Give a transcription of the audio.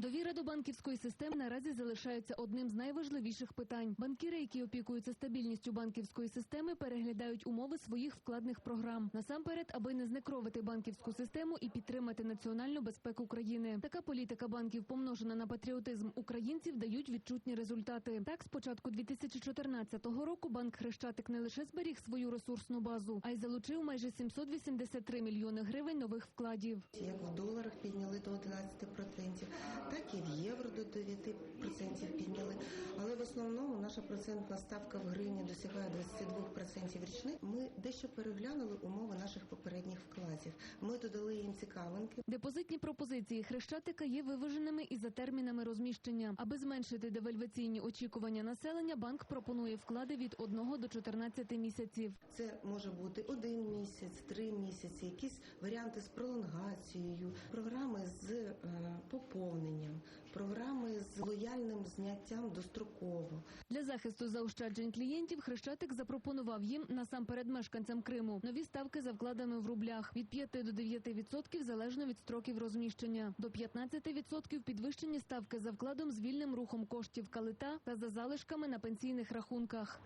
Довіра до банківської системи наразі залишається одним з найважливіших питань. Банкіри, які опікуються стабільністю банківської системи, переглядають умови своїх вкладних програм. Насамперед, аби не знекровити банківську систему і підтримати національну безпеку країни. Така політика банків, помножена на патріотизм українців, дають відчутні результати. Так, з початку 2014 року банк Хрещатик не лише зберіг свою ресурсну базу, а й залучив майже 783 мільйони гривень нових вкладів. Як в доларах підняли до 11%, так і в євро до 9% підняли. Але в основному наша процентна ставка в гривні досягає 22% річних. Ми дещо переглянули умови наших попередніх вкладів. Ми додали їм цікавинки. Депозитні пропозиції Хрещатика є виваженими і за термінами розміщення. Аби зменшити девальваційні очікування населення, банк пропонує вклади від 1 до 14 місяців. Це може бути один місяць, три місяці, якісь варіанти з пролонгацією, програми з е, з зняттям достроково. Для захисту заощаджень клієнтів Хрещатик запропонував їм насамперед мешканцям Криму нові ставки за вкладами в рублях від 5 до 9 відсотків залежно від строків розміщення, до 15 відсотків підвищені ставки за вкладом з вільним рухом коштів калита та за залишками на пенсійних рахунках.